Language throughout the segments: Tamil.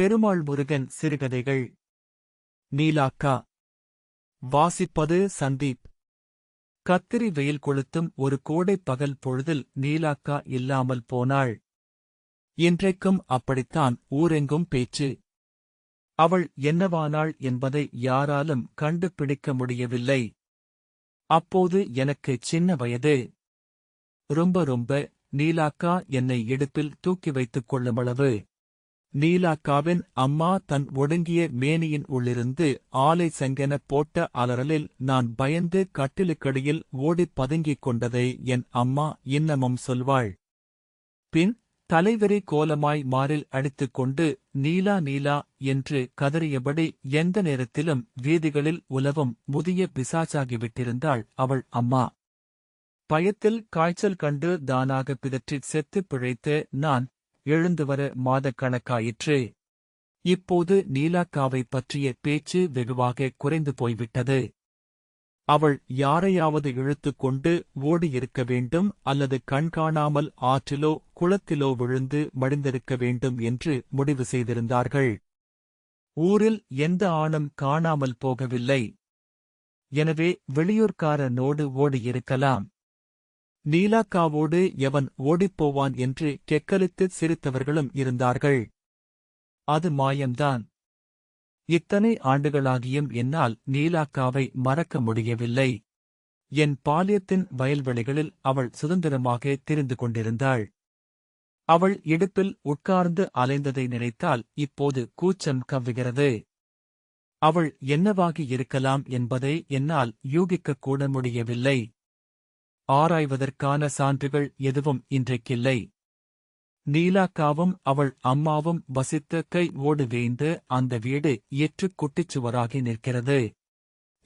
பெருமாள் முருகன் சிறுகதைகள். நீலாக்கா. வாசிப்பது சந்தீப். கத்திரி வெயில் கொளுத்தும் ஒரு கோடை பகல் பொழுதில் நீலாக்கா இல்லாமல் போனாள். இன்றைக்கும் அப்படித்தான் ஊரெங்கும் பேச்சு. அவள் என்னவானாள் என்பதை யாராலும் கண்டுபிடிக்க முடியவில்லை. அப்போது எனக்கு சின்ன வயது. ரொம்ப ரொம்ப நீலாக்கா என்னை இடுப்பில் தூக்கி வைத்துக் கொள்ளுமளவு நீலாக்காவின் அம்மா தன் ஒடுங்கிய மேனியின் உள்ளிருந்து ஆலை செங்கென போட்ட அலறலில் நான் பயந்து கட்டிலுக்கடியில் ஓடிப் பதுங்கிக் கொண்டதை என் அம்மா இன்னமும் சொல்வாள். பின் தலைவரி கோலமாய் மாறில் அடித்துக் கொண்டு நீலா நீலா என்று கதறியபடி எந்த நேரத்திலும் வீதிகளில் உலவும் முதிய பிசாச்சாகிவிட்டிருந்தாள் அவள் அம்மா. பயத்தில் காய்ச்சல் கண்டு தானாக பிதற்றிச் செத்துப் பிழைத்து நான் எழுந்து வர மாதக்கணக்காயிற்று இப்போது நீலாக்காவை பற்றிய பேச்சு வெகுவாக குறைந்து போய்விட்டது. அவள் யாரையாவது இழுத்துக் கொண்டு ஓடியிருக்க வேண்டும் அல்லது கண்காணாமல் ஆற்றிலோ குளத்திலோ விழுந்து மடிந்திருக்க வேண்டும் என்று முடிவு செய்திருந்தார்கள். ஊரில் எந்த ஆணும் காணாமல் போகவில்லை. எனவே வெளியூர்காரனோடு ஓடியிருக்கலாம். நீலாக்காவோடு எவன் ஓடிப்போவான் என்று கெக்கலித்து சிரித்தவர்களும் இருந்தார்கள். அது மாயம்தான். இத்தனை ஆண்டுகளாகியும் என்னால் நீலாக்காவை மறக்க முடியவில்லை. என் பாலியத்தின் வயல்வெளிகளில் அவள் சுதந்திரமாக திரிந்து கொண்டிருந்தாள். அவள் இடுப்பில் உட்கார்ந்து அலைந்ததை நினைத்தால் இப்போது கூச்சம் கவ்வுகிறது. அவள் என்னவாகி இருக்கலாம் என்பதை என்னால் யூகிக்கக் கூட முடியவில்லை. ஆராய்வதற்கான சான்றுகள் எதுவும் இன்றைக்கில்லை. நீலாக்காவும் அவள் அம்மாவும் வசித்த கை ஓடு வேந்து அந்த வீடு எற்றுக் குட்டிச்சுவராகி நிற்கிறது.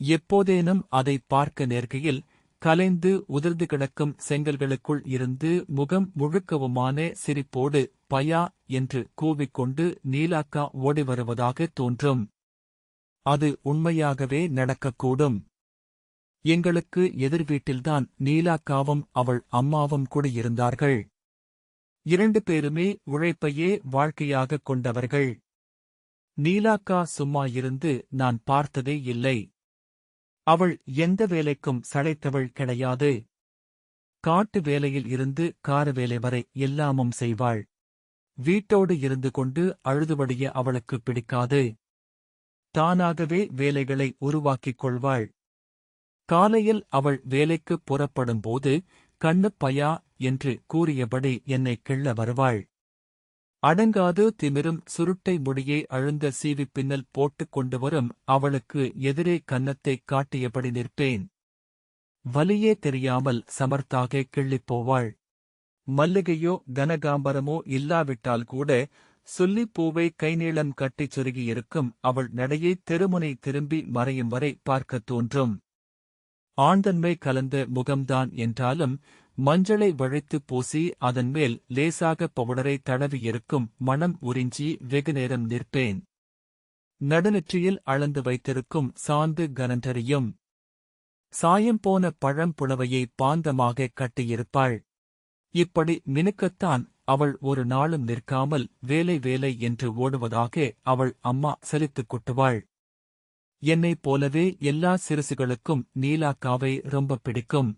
எப்போதேனும் அதை பார்க்க நேர்கையில் கலைந்து உதிர்ந்து கிடக்கும் செங்கல்களுக்குள் இருந்து முகம் முழுக்கவுமான சிரிப்போடு பயா என்று கூவிக்கொண்டு நீலாக்கா ஓடி வருவதாக தோன்றும். அது உண்மையாகவே நடக்கக்கூடும். எங்களுக்கு எதிர் வீட்டில்தான் நீலாக்காவும் அவள் அம்மாவும் குடியிருந்தார்கள் இரண்டு பேருமே உழைப்பையே வாழ்க்கையாகக் கொண்டவர்கள். நீலாக்கா சும்மா இருந்து நான் பார்த்ததே இல்லை. அவள் எந்த வேலைக்கும் சளைத்தவள் கிடையாது. காட்டு வேலையில் இருந்து கார வேலை வரை எல்லாமும் செய்வாள். வீட்டோடு இருந்து கொண்டு அழுதுபடிய அவளுக்கு பிடிக்காது. தானாகவே வேலைகளை உருவாக்கிக் கொள்வாள். காலையில் அவள் வேலைக்குப் புறப்படும்போது கண்ணு பயா என்று கூறியபடி என்னை கிள்ள வருவாள். அடங்காது திமிரும் சுருட்டை முடியை அழுந்த சீவிப் பின்னல் போட்டுக் கொண்டு வரும் அவளுக்கு எதிரே கன்னத்தைக் காட்டியபடி நிற்பேன். வலியே தெரியாமல் சமர்த்தாக கிள்ளிப் போவாள். மல்லிகையோ கனகாம்பரமோ இல்லாவிட்டால் கூட சொல்லிப் பூவை கைநீளம் கட்டிச் சுருகியிருக்கும் அவள் நடையை தெருமுனை திரும்பி மறையும் வரை பார்க்கத் தோன்றும். ஆண்தன்மை கலந்த முகம்தான் என்றாலும் மஞ்சளை வழைத்து பூசி அதன் மேல் லேசாக பவுடரை தடவியிருக்கும் மனம் உறிஞ்சி வெகுநேரம் நிற்பேன். நடுநெற்றியில் அளந்து வைத்திருக்கும் சாந்து கனண்டரியும் சாயம் போன பழம் புலவையை பாந்தமாக கட்டியிருப்பாள். இப்படி மினுக்கத்தான் அவள் ஒரு நாளும் நிற்காமல் வேலை வேலை என்று ஓடுவதாக அவள் அம்மா செலுத்துக் கொட்டுவாள். என்னைப் போலவே எல்லா சிறுசுகளுக்கும் நீலாக்காவை ரொம்ப பிடிக்கும்.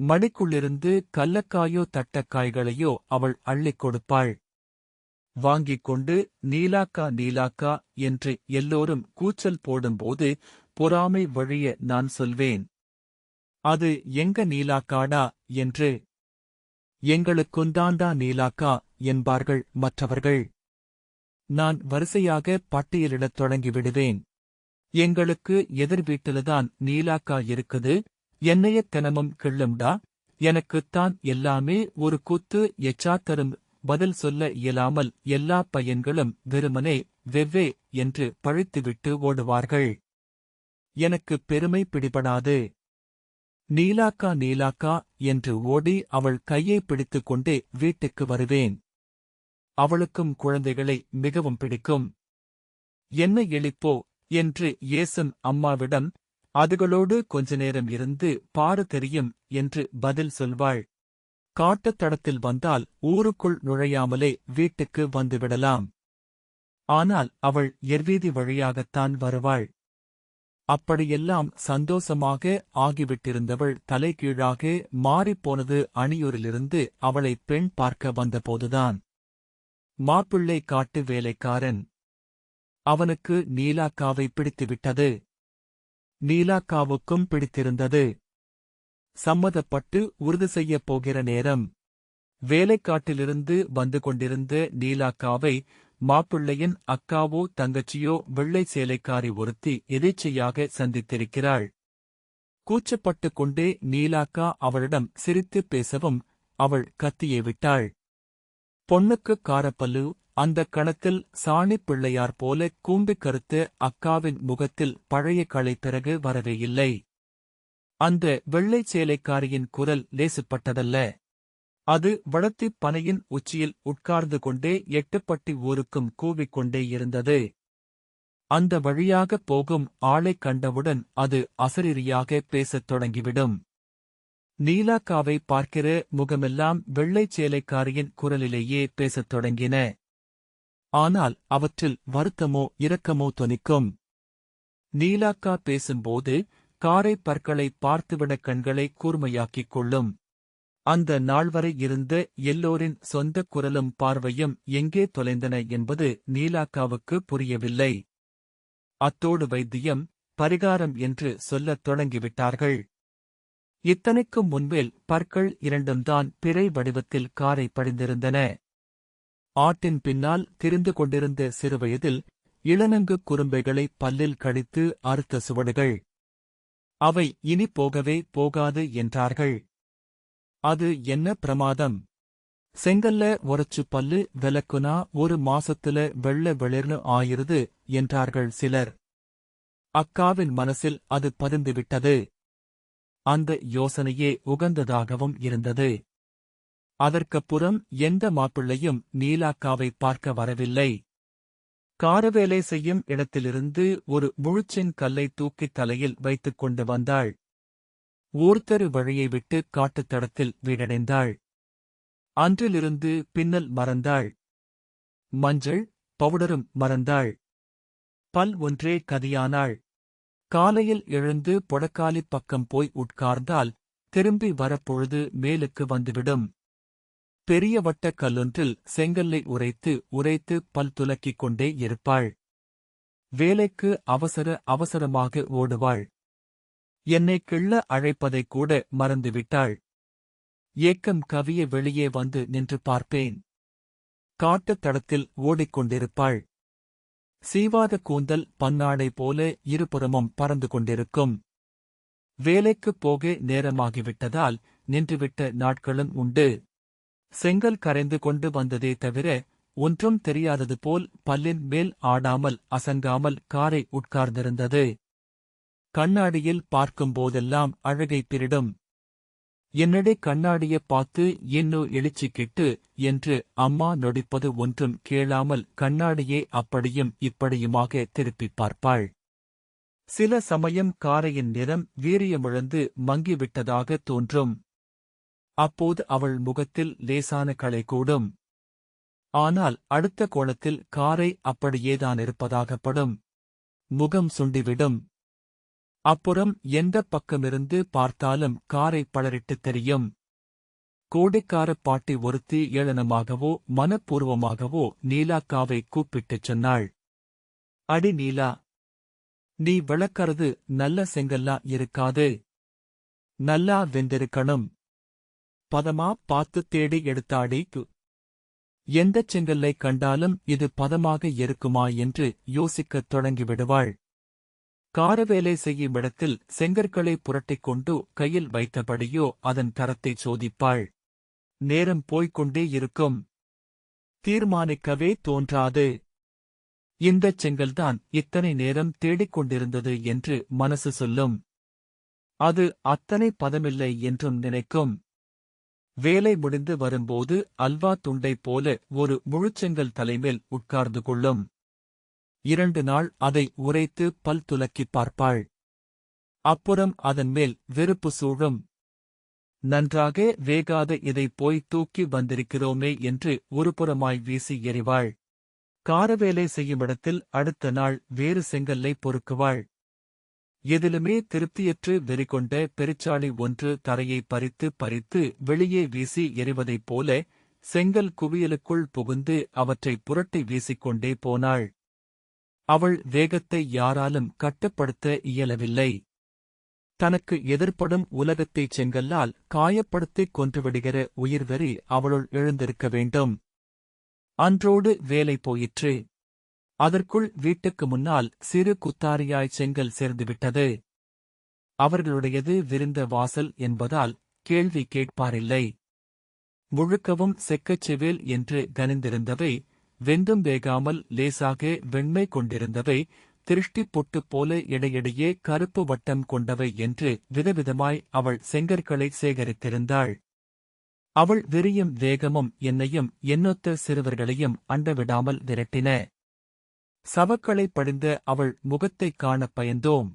மடிக்குள்ளிருந்து கல்லக்காயோ தட்டக்காய்களையோ அவள் அள்ளிக் கொடுப்பாள். வாங்கிக் கொண்டு நீலாக்கா நீலாக்கா என்று எல்லோரும் கூச்சல் போடும்போது பொறாமை வழிய நான் சொல்வேன். அது எங்க நீலாக்காடா? என்று. எங்களுக்குந்தாண்டா நீலாக்கா என்பார்கள் மற்றவர்கள். நான் வரிசையாக பட்டியலிடத் தொடங்கிவிடுவேன். எங்களுக்கு எதிர் வீட்டில்தான் நீலாக்கா இருக்குது என்னைய தினமும் கிள்ளும்டா எனக்குத்தான் எல்லாமே ஒரு குத்து எச்சாத்தரும் பதில் சொல்ல இயலாமல் எல்லா பையன்களும் வெறுமனே வெவ்வே என்று பழித்துவிட்டு ஓடுவார்கள். எனக்கு பெருமை பிடிபடாது. நீலாக்கா நீலாக்கா என்று ஓடி அவள் கையை பிடித்துக் கொண்டே வீட்டுக்கு வருவேன். அவளுக்கும் குழந்தைகளை மிகவும் பிடிக்கும். என்ன எளிப்போ என்று ஏசன் அம்மாவிடம் அதுகளோடு கொஞ்ச நேரம் இருந்து பாரு தெரியும் என்று பதில் சொல்வாள். காட்டுத் தடத்தில் வந்தால் ஊருக்குள் நுழையாமலே வீட்டுக்கு வந்துவிடலாம். ஆனால் அவள் எர்வீதி வழியாகத்தான் வருவாள். அப்படியெல்லாம் சந்தோஷமாக ஆகிவிட்டிருந்தவள் தலைகீழாக மாறிப்போனது அணியூரிலிருந்து அவளை பெண் பார்க்க வந்தபோதுதான். மாப்பிள்ளை காட்டு வேலைக்காரன் அவனுக்கு நீலாக்காவை பிடித்துவிட்டது. நீலாக்காவுக்கும் பிடித்திருந்தது. சம்மதப்பட்டு உறுதி செய்யப் போகிற நேரம். வேலைக்காட்டிலிருந்து வந்து கொண்டிருந்த நீலாக்காவை மாப்பிள்ளையின் அக்காவோ தங்கச்சியோ வெள்ளை சேலைக்காரி ஒருத்தி எதேச்சையாக சந்தித்திருக்கிறாள். கூச்சப்பட்டுக் கொண்டே நீலாக்கா அவளிடம் சிரித்துப் பேசவும் அவள் கத்தியே விட்டாள். பொண்ணுக்கு காரப்பல்லு அந்த கணத்தில் சாணி பிள்ளையார் போல கூம்பிக் கருத்து அக்காவின் முகத்தில் பழைய களை பிறகு வரவே இல்லை. அந்த வெள்ளைச் சேலைக்காரியின் குரல் லேசுப்பட்டதல்ல. அது வளர்த்திப் பனையின் உச்சியில் உட்கார்ந்து கொண்டே எட்டுப்பட்டி ஊருக்கும் கூவிக்கொண்டே இருந்தது. அந்த வழியாகப் போகும் ஆளைக் கண்டவுடன் அது அசரீரியாக பேசத் தொடங்கிவிடும். நீலாக்காவை பார்க்கிற முகமெல்லாம் வெள்ளைச் சேலைக்காரியின் குரலிலேயே பேசத் தொடங்கின. ஆனால் அவற்றில் வருத்தமோ இரக்கமோ தொனிக்கும். நீலாக்கா பேசும்போது காரை பற்களை பார்த்துவிட கண்களை கூர்மையாக்கிக் கொள்ளும். அந்த நாள்வரை இருந்த எல்லோரின் சொந்த குரலும் பார்வையும் எங்கே தொலைந்தன என்பது நீலாக்காவுக்கு புரியவில்லை. அத்தோடு வைத்தியம் பரிகாரம் என்று சொல்லத் தொடங்கிவிட்டார்கள். இத்தனைக்கும் முன்மேல் பற்கள் இரண்டும்தான் பிறை வடிவத்தில் காரை படிந்திருந்தன. ஆட்டின் பின்னால் திரிந்து கொண்டிருந்த சிறுவயதில் இளநங்கு குறும்பைகளை பல்லில் கடித்து அறுத்த சுவடுகள். அவை இனி போகவே போகாது என்றார்கள். அது என்ன பிரமாதம்? செங்கல்ல உரைச்சு பல்லு விளக்குனா ஒரு மாசத்துல வெள்ள வெளிர்னு ஆயிருது என்றார்கள் சிலர். அக்காவின் மனசில் அது பதிந்துவிட்டது. அந்த யோசனையே உகந்ததாகவும் இருந்தது. அதற்கப்புறம் எந்த மாப்பிள்ளையும் நீலாக்காவை பார்க்க வரவில்லை. காரவேலை செய்யும் இடத்திலிருந்து ஒரு முழுச்சின் கல்லை தூக்கித் தலையில் வைத்துக் கொண்டு வந்தாள். ஊர்த்தரு வழியை விட்டு காட்டுத் தடத்தில் வீடடைந்தாள். அன்றிலிருந்து பின்னல் மறந்தாள். மஞ்சள் பவுடரும் மறந்தாள். பல் ஒன்றே கதியானாள். காலையில் எழுந்து பொடக்காலிப் பக்கம் போய் உட்கார்ந்தால் திரும்பி வரப்பொழுது மேலுக்கு வந்துவிடும். பெரிய வட்ட கல்லொன்றில் செங்கல்லை உரைத்து உரைத்து பல் துலக்கிக் கொண்டே இருப்பாள். வேலைக்கு அவசர அவசரமாக ஓடுவாள். என்னை கிள்ள அழைப்பதைக் கூட மறந்துவிட்டாள். ஏக்கம் கவிய வெளியே வந்து நின்று பார்ப்பேன். காட்டுத் தடத்தில் ஓடிக்கொண்டிருப்பாள் சீவாத கூந்தல் பன்னாடை போல இருபுறமும் பறந்து கொண்டிருக்கும். வேலைக்குப் போக நேரமாகிவிட்டதால் நின்றுவிட்ட நாட்களும் உண்டு. செங்கல் கரைந்து கொண்டு வந்ததே தவிர ஒன்றும் தெரியாதது போல் பல்லின் மேல் ஆடாமல் அசங்காமல் காரை உட்கார்ந்திருந்தது. கண்ணாடியில் பார்க்கும்போதெல்லாம் அழகை திருடும் என்னடே கண்ணாடியைப் பார்த்து இன்னோ எழுச்சிக்கிட்டு என்று அம்மா நொடிப்பது ஒன்றும் கேளாமல் கண்ணாடியே அப்படியும் இப்படியுமாக திருப்பிப் பார்ப்பாள். சில சமயம் காரையின் நிறம் வீரியமிழந்து மங்கிவிட்டதாக தோன்றும். அப்போது அவள் முகத்தில் லேசான களை கூடும். ஆனால் அடுத்த கோணத்தில் காரை அப்படியேதான் இருப்பதாகப்படும் முகம் சுண்டிவிடும். அப்புறம் எந்தப் பக்கமிருந்து பார்த்தாலும் காரை பளரிட்டுத் தெரியும். கோடைக்கார பாட்டி ஒருத்தி ஏளனமாகவோ மனப்பூர்வமாகவோ நீலாக்காவை கூப்பிட்டுச் சொன்னாள். அடி நீலா நீ விளக்கறது நல்ல செங்கல்லா இருக்காது. நல்லா வெந்திருக்கணும். பதமா பார்த்து தேடி எடுத்தாடி கு. எந்தச் செங்கல்லை கண்டாலும் இது பதமாக இருக்குமா என்று யோசிக்கத் தொடங்கிவிடுவாள். காரவேலை செய்யும் இடத்தில் செங்கற்களை புரட்டிக் கொண்டு கையில் வைத்தபடியோ அதன் தரத்தைச் சோதிப்பாள். நேரம் போய்க்கொண்டே இருக்கும். தீர்மானிக்கவே தோன்றாது. இந்தச் செங்கல்தான் இத்தனை நேரம் தேடிக் கொண்டிருந்தது என்று மனசு சொல்லும். அது அத்தனை பதமில்லை என்றும் நினைக்கும். வேலை முடிந்து வரும்போது அல்வா துண்டை போல ஒரு முழுச்செங்கல் தலைமேல் உட்கார்ந்து கொள்ளும். இரண்டு நாள் அதை உரைத்து பல் துலக்கிப் பார்ப்பாள். அப்புறம் அதன் மேல் வெறுப்பு சூழும். நன்றாக வேகாத இதை போய் தூக்கி வந்திருக்கிறோமே என்று ஒருபுறமாய் வீசி எறிவாள். காரவேலை செய்யுமிடத்தில் அடுத்த நாள் வேறு செங்கல்லை பொறுக்குவாள். எதிலுமே திருப்தியற்று வெறிகொண்ட பெருச்சாளி ஒன்று தரையை பறித்து பறித்து வெளியே வீசி எறிவதைப் போல செங்கல் குவியலுக்குள் புகுந்து அவற்றை புரட்டி வீசிக்கொண்டே போனாள். அவள் வேகத்தை யாராலும் கட்டுப்படுத்த இயலவில்லை. தனக்கு எதிர்ப்படும் உலகத்தைச் செங்கல்லால் காயப்படுத்திக் கொன்றுவிடுகிற உயிர்வெறி அவளுள் எழுந்திருக்க வேண்டும். அன்றோடு வேலை போயிற்று. அதற்குள் வீட்டுக்கு முன்னால் சிறு குத்தாரியாய் செங்கல் சேர்ந்துவிட்டது. அவர்களுடையது விரிந்த வாசல் என்பதால் கேள்வி கேட்பாரில்லை. முழுக்கவும் செக்கச்செவேல் என்று கனிந்திருந்தவை வெந்தும் வேகாமல் லேசாக வெண்மை கொண்டிருந்தவை திருஷ்டி பொட்டு போல இடையிடையே கருப்பு வட்டம் கொண்டவை என்று விதவிதமாய் அவள் செங்கற்களை சேகரித்திருந்தாள். அவள் விரியும் வேகமும் என்னையும் எண்ணொத்த சிறுவர்களையும் அண்டவிடாமல் விரட்டின. சவக்களை படிந்த அவள் முகத்தைக் காணப் பயந்தோம்.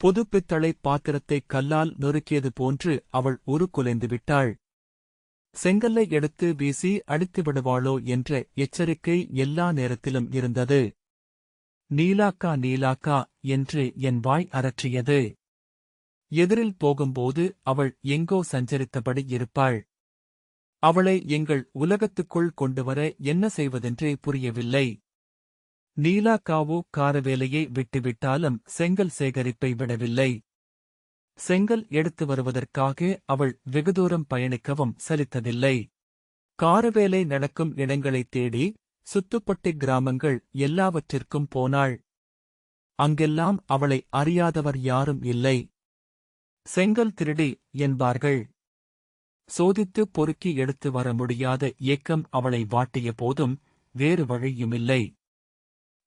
புதுப்பித்தளை பாத்திரத்தை கல்லால் நொறுக்கியது போன்று அவள் உருக்குலைந்து விட்டாள். செங்கல்லை எடுத்து வீசி அடித்து விடுவாளோ என்ற எச்சரிக்கை எல்லா நேரத்திலும் இருந்தது. நீலாக்கா நீலாக்கா என்று என் வாய் அரற்றியது எதிரில் போகும்போது அவள் எங்கோ சஞ்சரித்தபடி இருப்பாள். அவளை எங்கள் உலகத்துக்குள் கொண்டுவர என்ன செய்வதென்றே புரியவில்லை. நீலாக்காவோ காரவேலையை விட்டுவிட்டாலும் செங்கல் சேகரிப்பை விடவில்லை. செங்கல் எடுத்து வருவதற்காக அவள் வெகுதூரம் பயணிக்கவும் சலித்ததில்லை. காரவேலை நடக்கும் இடங்களைத் தேடி சுத்துப்பட்டி கிராமங்கள் எல்லாவற்றிற்கும் போனாள். அங்கெல்லாம் அவளை அறியாதவர் யாரும் இல்லை. செங்கல் திருடி என்பார்கள். சோதித்து பொறுக்கி எடுத்து வர முடியாத ஏக்கம் அவளை வாட்டிய போதும் வேறு வழியுமில்லை.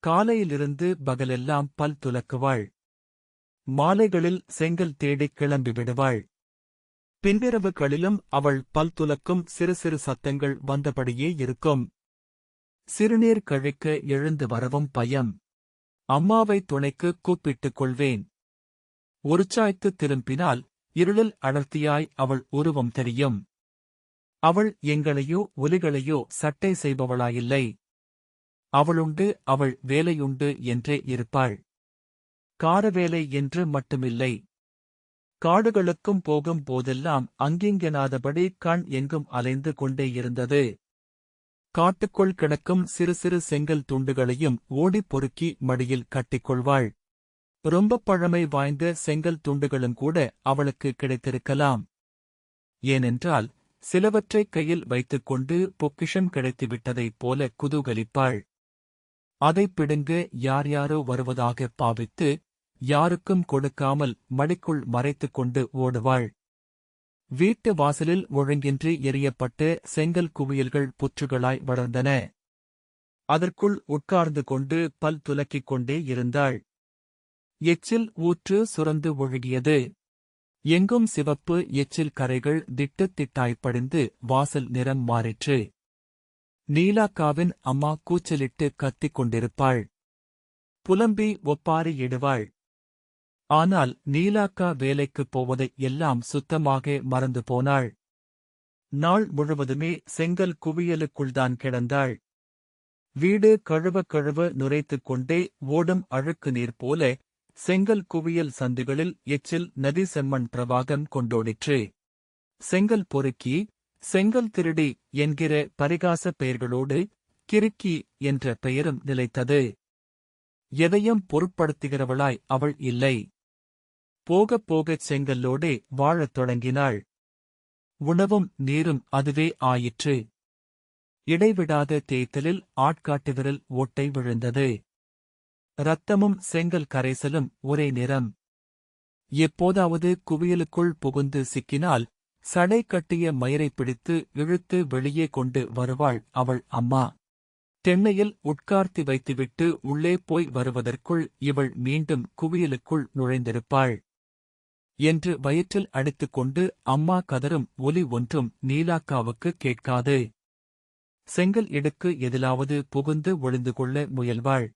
காலையிலிருந்து பகலெல்லாம் பல் துலக்குவாள். மாலைகளில் செங்கல் தேடிக் கிளம்பி விடுவாள். பின்னிரவுகளிலும் அவள் பல் துலக்கும் சிறு சிறு சத்தங்கள் வந்தபடியே இருக்கும். சிறுநீர் கழிக்க எழுந்து வரவும் பயம். அம்மாவை துணைக்கு கூப்பிட்டுக் கொள்வேன். உருச்சாய்த்து திரும்பினால் இருளில் அடர்த்தியாய் அவள் உருவம் தெரியும். அவள் எங்களையோ ஒலிகளையோ சட்டை செய்பவளாயில்லை. அவளுண்டு அவள் வேலையுண்டு என்றே இருப்பாள். காரவேலை என்று மட்டுமில்லை. காடுகளுக்கும் போகும் போதெல்லாம் அங்கிங்கெனாதபடி கண் எங்கும் அலைந்து கொண்டே இருந்தது. காட்டுக்குள் கிடக்கும் சிறு சிறு செங்கல் துண்டுகளையும் ஓடிப் பொறுக்கி மடியில் கட்டிக்கொள்வாள். ரொம்ப பழமை வாய்ந்த செங்கல் துண்டுகளும் கூட அவளுக்கு கிடைத்திருக்கலாம். ஏனென்றால் சிலவற்றை கையில் வைத்துக்கொண்டு பொக்கிஷம் கிடைத்துவிட்டதைப் போல குதூகலிப்பாள். அதைப் பிடுங்க யார் யாரோ வருவதாக பாவித்து யாருக்கும் கொடுக்காமல் மடிக்குள் மறைத்துக் கொண்டு ஓடுவாள். வீட்டு வாசலில் ஒழுங்கின்றி எரியப்பட்டு செங்கல் குவியல்கள் புற்றுகளாய் வளர்ந்தன. அதற்குள் உட்கார்ந்து கொண்டு பல் துலக்கிக் கொண்டே இருந்தாள். எச்சில் ஊற்று சுரந்து ஒழுகியது. எங்கும் சிவப்பு எச்சில் கரைகள் திட்டுத் திட்டாய்ப் படிந்து வாசல் நிறம் மாறிற்று. நீலாக்காவின் அம்மா கூச்சலிட்டு கத்திக் கொண்டிருப்பாள். புலம்பி ஒப்பாரி இடுவாள். ஆனால் நீலாக்கா வேலைக்குப் போவதை எல்லாம் சுத்தமாக மறந்து போனாள். நாள் முழுவதுமே செங்கல் குவியலுக்குள்தான் கிடந்தாள். வீடு கழுவ கழுவ நுரைத்துக் கொண்டே ஓடும் அழுக்கு நீர் போல செங்கல் குவியல் சந்துகளில் எச்சில் நதி செம்மண் பிரவாகம் கொண்டோடிற்று. செங்கல் பொறுக்கி செங்கல் திருடி என்கிற பரிகாச பெயர்களோடு கிறுக்கி என்ற பெயரும் நிலைத்தது. எதையும் பொருட்படுத்துகிறவளாய் அவள் இல்லை. போகப் போகச் செங்கல்லோடே வாழத் தொடங்கினாள். உணவும் நீரும் அதுவே ஆயிற்று. இடைவிடாத தேய்த்தலில் ஆட்காட்டு விரல் ஓட்டை விழுந்தது. இரத்தமும் செங்கல் கரைசலும் ஒரே நிறம். எப்போதாவது குவியலுக்குள் புகுந்து சிக்கினால் சடை கட்டிய மயிரை பிடித்து இழுத்து வெளியே கொண்டு வருவாள் அவள் அம்மா. தென்னையில் உட்கார்த்தி வைத்துவிட்டு உள்ளே போய் வருவதற்குள் இவள் மீண்டும் குவியலுக்குள் நுழைந்திருப்பாள். என்று வயிற்றில் அடித்துக்கொண்டு அம்மா கதரும் ஒலி ஒன்றும் நீலாக்காவுக்கு கேட்காது. செங்கல் இடுக்கு எதிலாவது புகுந்து ஒளிந்து கொள்ள முயல்வாள்.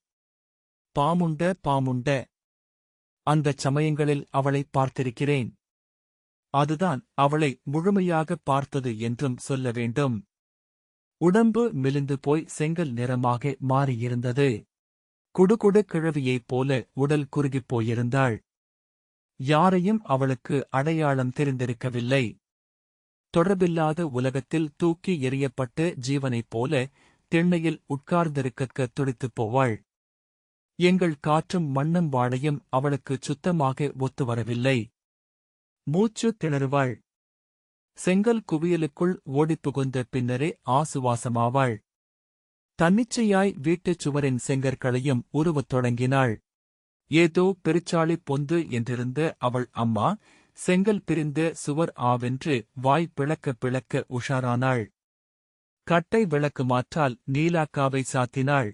பாமுண்ட பாமுண்ட. அந்தச் சமயங்களில் அவளை பார்த்திருக்கிறேன். அதுதான் அவளை முழுமையாக பார்த்தது என்றும் சொல்ல வேண்டும். உடம்பு மெலிந்து போய் செங்கல் நிறமாக மாறியிருந்தது. குடுகுடு கிழவியைப் போல உடல் குறுகிப் போயிருந்தாள். யாரையும் அவளுக்கு அடையாளம் தெரிந்திருக்கவில்லை. தொடர்பில்லாத உலகத்தில் தூக்கி எறியப்பட்ட ஜீவனைப் போல திண்ணையில் உட்கார்ந்திருக்கக்க துடித்துப் போவாள். எங்கள் காற்றும் மண்ணும் வாழையும் அவளுக்குச் சுத்தமாக ஒத்து வரவில்லை. மூச்சு திணறுவாள். செங்கல் குவியலுக்குள் ஓடிப் புகுந்த பின்னரே ஆசுவாசமாவாள். தன்னிச்சையாய் வீட்டுச் சுவரின் செங்கற்களையும் உருவத் தொடங்கினாள். ஏதோ பெருச்சாளி பொந்து என்றிருந்த அவள் அம்மா செங்கல் பிரிந்த சுவர் ஆவென்று வாய் பிளக்க பிளக்க உஷாரானாள். கட்டை விளக்கு மாற்றால் நீலாக்காவை சாத்தினாள்.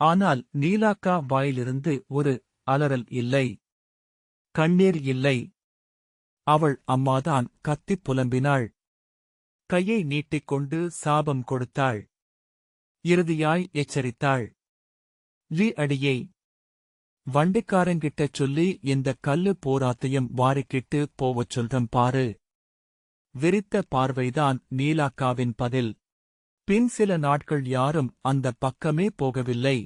ஆனால் நீலாக்கா வாயிலிருந்து ஒரு அலறல் இல்லை. கண்ணீர் இல்லை. அவள் அம்மாதான் கத்திப் புலம்பினாள். கையை நீட்டிக்கொண்டு சாபம் கொடுத்தாள். இறுதியாய் எச்சரித்தாள். லீ அடியை. வண்டிக்காரங்கிட்டச் சொல்லி இந்த கல்லு போராத்தையும் வாரிக்கிட்டு போவச் சொல்றம் பாரு. விரித்த பார்வைதான் நீலாக்காவின் பதில். பின் சில நாட்கள் யாரும் அந்த பக்கமே போகவில்லை.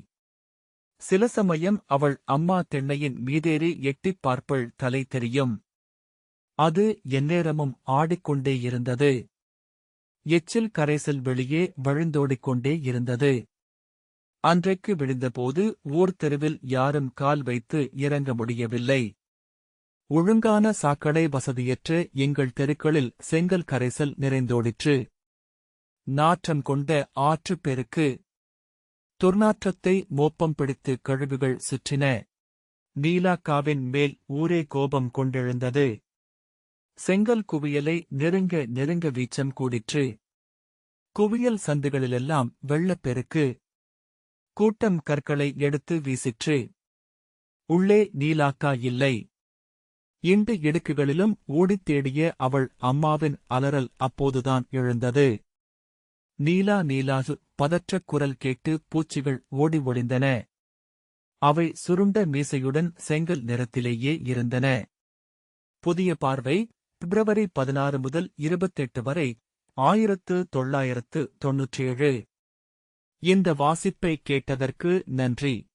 சில சமயம் அவள் அம்மா திண்ணையின் மீதேறி எட்டிப் பார்ப்பள் தலை தெரியும். அது எந்நேரமும் ஆடிக்கொண்டே இருந்தது. எச்சில் கரைசல் வெளியே வழிந்தோடிக்கொண்டே இருந்தது. அன்றைக்கு விழுந்தபோது ஊர் தெருவில் யாரும் கால் வைத்து இறங்க முடியவில்லை. ஒழுங்கான சாக்கடை வசதியற்ற எங்கள் தெருக்களில் செங்கல் கரைசல் நிறைந்தோடிற்று. நாற்றம் கொண்ட ஆற்றுப்பெருக்கு துர்நாற்றத்தை மோப்பம் பிடித்து கழுவுகள் சுற்றின. நீலாக்காவின் மேல் ஊரே கோபம் கொண்டெழுந்தது செங்கல் குவியலை நெருங்க நெருங்க வீச்சம் கூடிற்று. குவியல் சந்துகளிலெல்லாம் வெள்ளப்பெருக்கு கூட்டம் கற்களை எடுத்து வீசிற்று. உள்ளே நீலாக்கா இல்லை. இண்டு இடுக்குகளிலும் ஓடித் தேடிய அவள் அம்மாவின் அலறல் அப்போதுதான் எழுந்தது. நீலா நீலாசு பதற்ற குரல் கேட்டு பூச்சிகள் ஓடி ஒளிந்தன. அவை சுருண்ட மீசையுடன் செங்கல் நிறத்திலேயே இருந்தன. புதிய பார்வை பிப்ரவரி பதினாறு முதல் இருபத்தெட்டு வரை ஆயிரத்து தொள்ளாயிரத்து தொன்னூற்றேழு. இந்த வாசிப்பை கேட்டதற்கு நன்றி.